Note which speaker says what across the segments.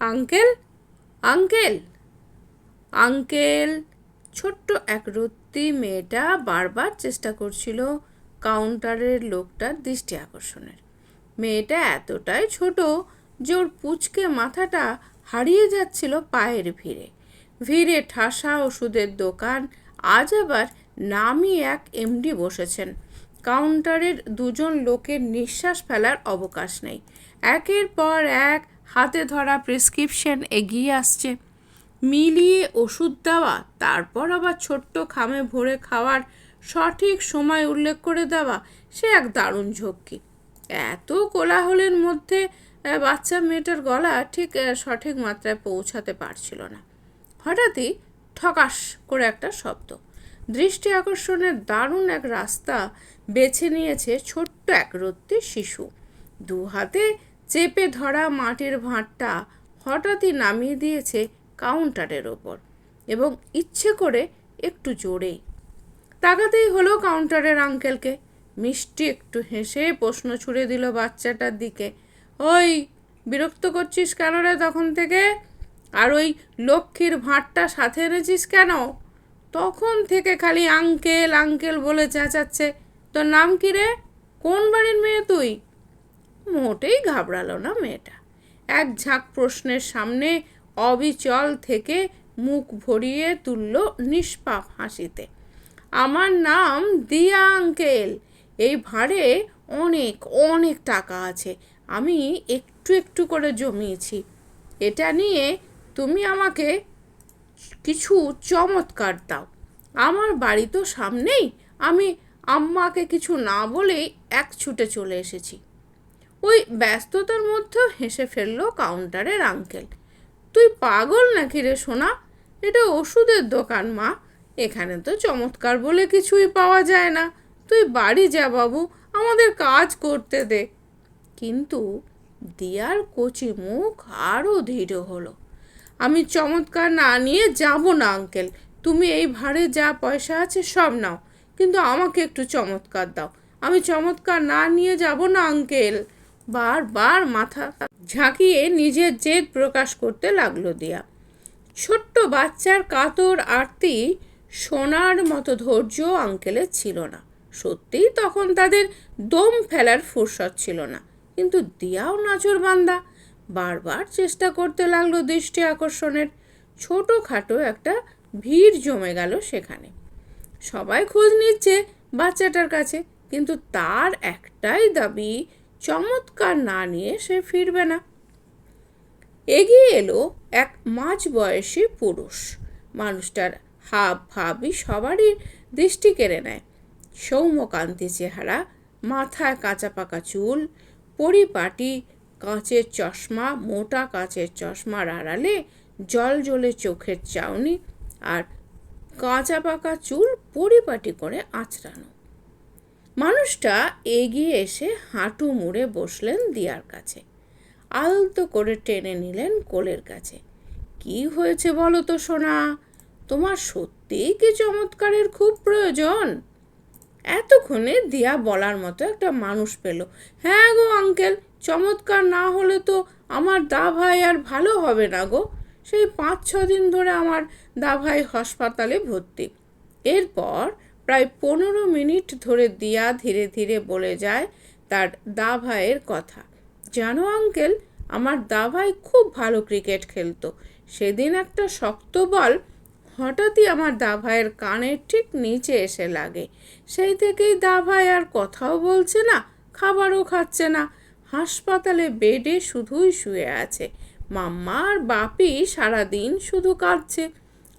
Speaker 1: Uncle? Uncle? Uncle, ছোট্ট এক রত্তি মেয়েটা বারবার চেষ্টা করছিল কাউন্টারের লোকটার দৃষ্টি আকর্ষণের। মেয়েটা এতটাই ছোট যে ওর পুচকে মাথাটা হারিয়ে যাচ্ছিল পায়ের ভিড়ে। ভিড়ে ঠাসা ওষুধের দোকান আজ আবার নামি এক এমডি বসেছেন। কাউন্টারের দুজন লোকের নিঃশ্বাস ফেলার অবকাশ নেই। একের পর এক হাতে ধরা প্রেসক্রিপশন এগিয়ে আসছে। মিলিয়ে ওষুধ দেওয়া, তারপর আবার ছোট্ট খামে ভরে খাওয়ার সঠিক সময় উল্লেখ করে দেওয়া, সে এক দারুণ ঝক্কি। এত কোলাহলের মধ্যে বাচ্চা মেয়েটার গলা ঠিক সঠিক মাত্রায় পৌঁছাতে পারছিল না। হঠাৎই ঠকাস করে একটা শব্দ। দৃষ্টি আকর্ষণের দারুণ এক রাস্তা বেছে নিয়েছে ছোট্ট এক রত্তি শিশু। দু হাতে চেপে ধরা মাটির ভাঁড়টা হঠাৎই নামিয়ে দিয়েছে কাউন্টারের ওপর এবং ইচ্ছে করে একটু জোরেই তাকাতেই হলো কাউন্টারের আঙ্কেলকে। মিষ্টি একটু হেসে প্রশ্ন ছুড়ে দিল বাচ্চাটার দিকে। ওই, বিরক্ত করছিস কেন রে তখন থেকে? আর ওই লক্ষ্মীর ভাঁড়টা সাথে এনেছিস কেন? তখন থেকে খালি আঙ্কেল আঙ্কেল বলে চেঁচাচ্ছে। তোর নাম কি রে? কোন বাড়ির মেয়ে তুই? মোটেই ঘাবড়ালো না মেয়েটা। এক ঝাঁক প্রশ্নের সামনে অবিচল থেকে মুখ ভরিয়ে তুলল নিষ্পাপ হাসিতে। আমার নাম দিয়া আঙ্কেল। এই ভাড়ে অনেক অনেক টাকা আছে। আমি একটু একটু করে জমিয়েছি। এটা নিয়ে তুমি আমাকে কিছু চমৎকার দাও। আমার বাড়ি তো সামনেই। আমি আম্মাকে কিছু না বলেই এক ছুটে চলে এসেছি। ওই ব্যস্ততার মধ্যেও হেসে ফেলল কাউন্টারের আঙ্কেল। তুই পাগল নাকি রে সোনা? এটা ওষুধের দোকান, মা। এখানে তো চমৎকার বলে কিছুই পাওয়া যায় না। তুই বাড়ি যা বাবু, আমাদের কাজ করতে দে। কিন্তু দিয়ার কচি মুখ আরও দৃঢ় হলো। আমি চমৎকার না নিয়ে যাব না, আঙ্কেল। তুমি এই ভাড়ে যা পয়সা আছে সব নাও। কিন্তু আমাকে একটু চমৎকার দাও। আমি চমৎকার না নিয়ে যাব না, আঙ্কেল। বারবার মাথা ঝাঁকিয়ে নিজের জেদ প্রকাশ করতে লাগল দিয়া। ছোট্ট বাচ্চার কাতর আরতি সোনার মতো ধৈর্য আঙ্কেলের ছিল না। সত্যিই তখন তাদের দম ফেলার ফুরসত ছিল না। কিন্তু দিয়াও নাচর বান্দা বারবার চেষ্টা করতে লাগল দৃষ্টি আকর্ষণের। ছোটোখাটো একটা ভিড় জমে গেল সেখানে। সবাই খোঁজ নিচ্ছে বাচ্চাটার কাছে, কিন্তু তার একটাই দাবি চমৎকার না নিয়ে সে ফিরবে না। এগিয়ে এলো এক মাঝ বয়সী পুরুষ। মানুষটার হাব ভাবই সবারই দৃষ্টি কেড়ে নেয়। সৌম্যকান্তি চেহারা, মাথায় কাঁচা পাকা চুল, পরিপাটি, কাঁচের চশমা, মোটা কাঁচের চশমার আড়ালে জল জলে চোখের চাউনি আর কাঁচা পাকা চুল পরিপাটি করে আঁচড়ানো। মানুষটা এগিয়ে এসে হাঁটু মুড়ে বসলেন দিয়ার কাছে। আলতো করে টেনে নিলেন কোলের কাছে। কি হয়েছে বলো তো সোনা? তোমার সত্যিই কি চমৎকারের খুব প্রয়োজন? এতক্ষণে দিয়া বলার মতো একটা মানুষ পেল। হ্যাঁ গো আঙ্কেল, চমৎকার না হলে তো আমার দা ভাই আর ভালো হবে না গো। সেই পাঁচ ছ দিন ধরে আমার দা ভাই হাসপাতালে ভর্তি। এরপর প্রায় পনেরো মিনিট ধরে দিয়া ধীরে ধীরে বলে যায় তার দা ভাইয়ের কথা। জানো আঙ্কেল, আমার দা ভাই খুব ভালো ক্রিকেট খেলতো। সেদিন একটা শক্ত বল হঠাৎই আমার দা ভাইয়ের কানের ঠিক নিচে এসে লাগে। সেই থেকেই দা ভাই আর কথাও বলছে না, খাবারও খাচ্ছে না। হাসপাতালে বেডে শুধুই শুয়ে আছে। মাম্মা আর বাপি সারাদিন শুধু কাঁদছে।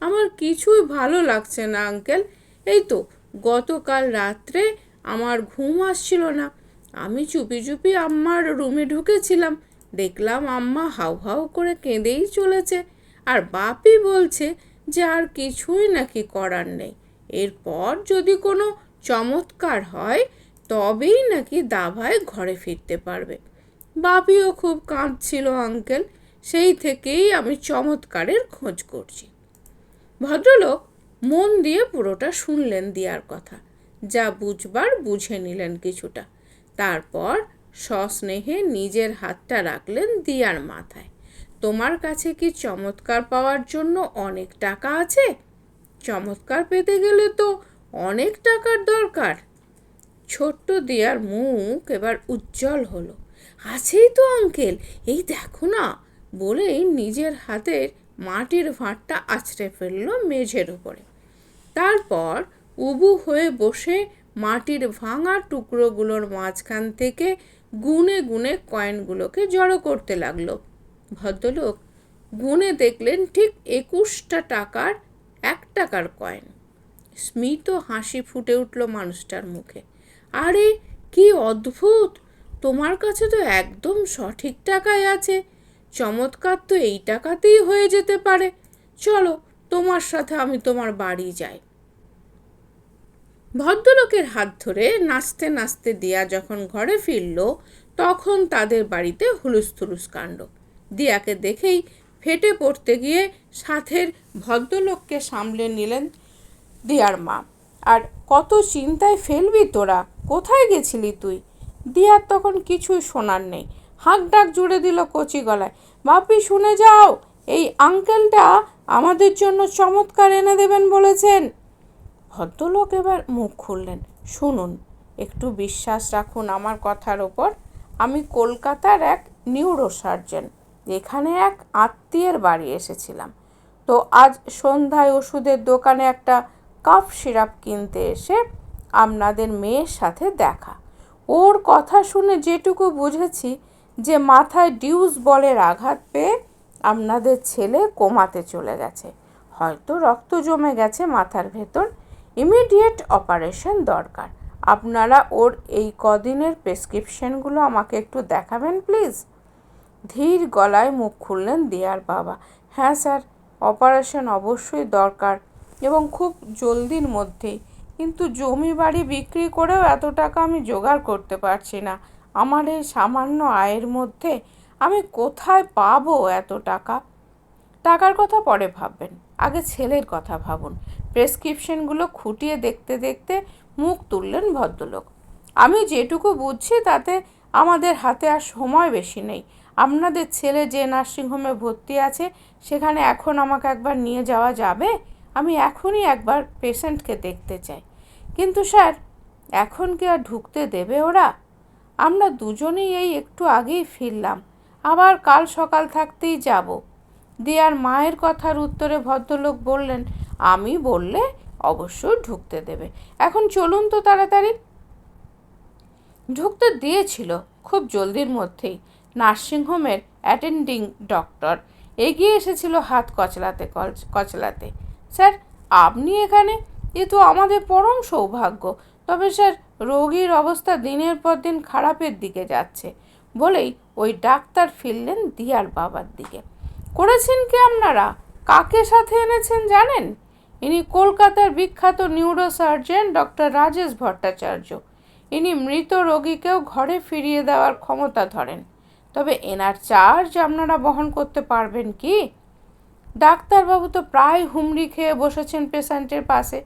Speaker 1: আমার কিছুই ভালো লাগছে না, আঙ্কেল। এই তো গতকাল রাত্রে আমার ঘুম আসছিল না। আমি চুপি চুপি আম্মার রুমে ঢুকেছিলাম। দেখলাম আম্মা হাউ হাউ করে কেঁদেই চলেছে। আর বাপি বলছে যে আর কিছুই নাকি করার নেই। এরপর যদি কোনো চমৎকার হয়, তবেই নাকি দাভাই ঘরে ফিরতে পারবে। বাপিও খুব কাঁদছিল, আঙ্কেল। সেই থেকেই আমি চমৎকারের খোঁজ করছি। ভদ্রলোক মন দিয়ে পুরোটা শুনলেন দিয়ার কথা। যা বুঝবার বুঝে নিলেন কিছুটা। তারপর সস্নেহে নিজের হাতটা রাখলেন দিয়ার মাথায়। তোমার কাছে কি চমৎকার পাওয়ার জন্য অনেক টাকা আছে? চমৎকার পেতে গেলে তো অনেক টাকার দরকার। ছোট্ট দিয়ার মুখ এবার উজ্জ্বল হলো। আছেই তো আঙ্কেল, এই দেখো না। বলেই নিজের হাতের মাটির ভাঁড়টা আছড়ে ফেলল মেঝের উপরে। তারপর উবু হয়ে বসে মাটির ভাঙা টুকরোগুলোর মাঝখান থেকে গুনে গুনে কয়েনগুলোকে জড়ো করতে লাগল। ভদ্রলোক গুনে দেখলেন ঠিক একুশটা টাকার এক টাকার কয়েন। স্মিত হাসি ফুটে উঠল মানুষটার মুখে। আরে, কি অদ্ভুত! তোমার কাছে তো একদম সঠিক টাকায় আছে। চমৎকার তো এই টাকাতেই হয়ে যেতে পারে। চলো, তোমার সাথে আমি তোমার বাড়ি যাই। ভদ্রলোকের হাত ধরে নাচতে নাচতে দিয়া যখন ঘরে ফিরল, তখন তাদের বাড়িতে হুলুস্থুলুস কাণ্ড। দিয়াকে দেখেই ফেটে পড়তে গিয়ে সাথের ভদ্রলোককে সামলে নিলেন দিয়ার মা। আর কত চিন্তায় ফেলবি তোরা? কোথায় গেছিলি তুই? দিয়ার তখন কিছুই শোনার নেই। হাঁক ডাক জুড়ে দিল কচি গলায়, বাপি, শুনে যাও, এই আঙ্কেলটা আমাদের জন্য চমৎকার এনে দেবেন বলেছেন। ভদ্রলোক এবার মুখ খুললেন। শুনুন, একটু বিশ্বাস রাখুন আমার কথার ওপর। আমি কলকাতার এক নিউরো সার্জন এখানে এক আত্মীয়ের বাড়ি এসেছিলাম। তো আজ সন্ধ্যায় ওষুধের দোকানে একটা কাফ সিরাপ কিনতে এসে আপনাদের মেয়ের সাথে দেখা। ওর কথা শুনে যেটুকু বুঝেছি যে মাথায় ডিউস বলের আঘাত পেয়ে আপনাদের ছেলে কোমাতে চলে গেছে। হয়তো রক্ত জমে গেছে মাথার ভেতর। ইমিডিয়েট অপারেশন দরকার। আপনারা ওর এই কদিনের প্রেসক্রিপশনগুলো আমাকে একটু দেখাবেন প্লিজ ধীর গলায় মুখ খুললেন দিয়ার বাবা। হ্যাঁ স্যার অপারেশন অবশ্যই দরকার এবং খুব জলদির মধ্যেই। কিন্তু জমি বাড়ি বিক্রি করেও এত টাকা আমি জোগাড় করতে পারছি না। আমার এই সামান্য আয়ের মধ্যে আমি কোথায় পাবো এত টাকা? টাকার কথা পরে ভাববেন, আগে ছেলের কথা ভাবুন। প্রেসক্রিপশনগুলো খুঁটিয়ে দেখতে দেখতে মুখ তুললেন ভদ্রলোক। আমি যেটুকু বুঝছি তাতে আমাদের হাতে আর সময় বেশি নেই। আপনাদের ছেলে যে নার্সিংহোমে ভর্তি আছে, সেখানে এখন আমাকে একবার নিয়ে যাওয়া যাবে? আমি এখনই একবার পেশেন্টকে দেখতে চাই। কিন্তু স্যার, এখন কি আর ঢুকতে দেবে ওরা? আমরা দুজনেই এই একটু আগেই ফিরলাম। আবার কাল সকাল থাকতেই যাব। দিয়ার মায়ের কথার উত্তরে ভদ্রলোক বললেন আমি বললে অবশ্যই ঢুকতে দেবে। এখন চলুন তো তাড়াতাড়ি। ঢুকতে দিয়েছিল খুব জলদির মধ্যেই নার্সিংহোমের অ্যাটেন্ডিং ডক্টর। এগিয়ে এসেছিল হাত কচলাতে কচলাতে। স্যার, আপনি এখানে? এ তো আমাদের পরম সৌভাগ্য। তবে স্যার, রোগীর অবস্থা দিনের পর দিন খারাপের দিকে যাচ্ছে। বলেই ওই ডাক্তার ফিরলেন দিয়ার বাবার দিকে। করেছেন কি আপনারা? কাকে সাথে এনেছেন জানেন? ইনি কলকাতার বিখ্যাত নিউরোসার্জন ডক্টর রাজেশ ভট্টাচার্য। ইনি মৃত রোগীকেও ঘরে ফিরিয়ে দেওয়ার ক্ষমতা ধরেন। তবে এনার চার্জ আপনারা বহন করতে পারবেন কি? ডাক্তারবাবু তো প্রায় হুমড়ি খেয়ে বসেছেন পেশেন্টের পাশে।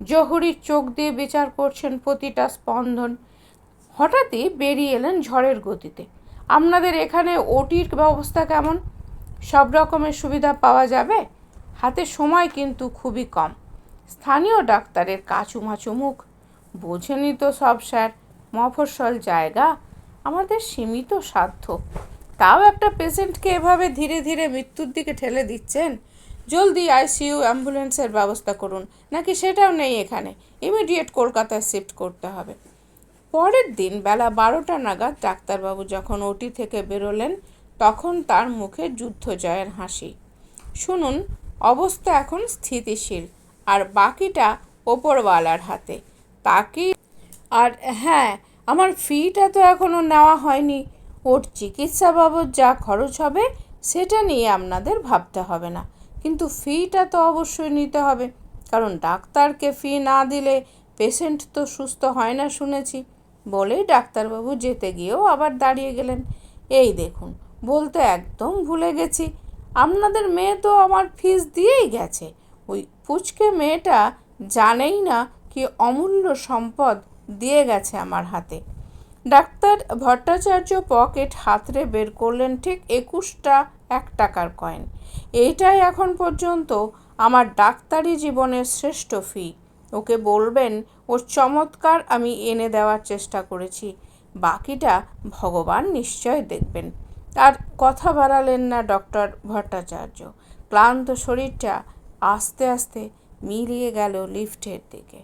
Speaker 1: জহুরির চোখ দিয়ে বিচার করছেন প্রতিটা স্পন্দন। হঠাৎই বেরিয়ে এলেন ঝড়ের গতিতে। আপনাদের এখানে ওটির ব্যবস্থা কেমন? সব রকমের সুবিধা পাওয়া যাবে? হাতে সময় কিন্তু খুবই কম। স্থানীয় ডাক্তারের কাচুমাচু মুখ বোঝেনি তো সব স্যার, মফস্বল জায়গা, আমাদের সীমিত সাধ্য। তাও একটা পেশেন্টকে এভাবে ধীরে ধীরে মৃত্যুর দিকে ঠেলে দিচ্ছেন? জলদি আইসিইউ অ্যাম্বুলেন্সের ব্যবস্থা করুন, নাকি সেটাও নেই এখানে। ইমিডিয়েট কলকাতায় শিফট করতে হবে। পরের দিন বেলা বারোটা নাগাদ ডাক্তারবাবু যখন ওটি থেকে বেরোলেন, তখন তার মুখে যুদ্ধ জয়ের হাসি। শুনুন অবস্থা এখন স্থিতিশীল। আর বাকিটা ওপরওয়ালার হাতে। তাকে আর হ্যাঁ আমার ফিটা তো এখনও নেওয়া হয়নি। ওর চিকিৎসা বাবদ যা খরচ হবে, সেটা নিয়ে আপনাদের ভাবতে হবে না। কিন্তু ফিটা তো অবশ্যই নিতে হবে। কারণ ডাক্তারকে ফি না দিলে পেশেন্ট তো সুস্থ হয় না শুনেছি। বলেই ডাক্তারবাবু যেতে গিয়েও আবার দাঁড়িয়ে গেলেন। এই দেখুন, বলতে একদম ভুলে গেছি। আপনাদের মেয়ে তো আমার ফিস দিয়েই গেছে। ওই পুচকে মেয়েটা জানেই না কি অমূল্য সম্পদ দিয়ে গেছে আমার হাতে। ডাক্তার ভট্টাচার্য পকেট হাতড়ে বের করলেন ঠিক একুশটা এক টাকার কয়েন। এইটাই এখন পর্যন্ত আমার ডাক্তারি জীবনের শ্রেষ্ঠ ফি। ওকে বলবেন, ওর চমৎকার আমি এনে দেওয়ার চেষ্টা করেছি। বাকিটা ভগবান নিশ্চয় দেখবেন। আর কথা বাড়ালেন না ডক্টর ভট্টাচার্য। ক্লান্ত শরীরটা আস্তে আস্তে মিলিয়ে গেল লিফটের দিকে।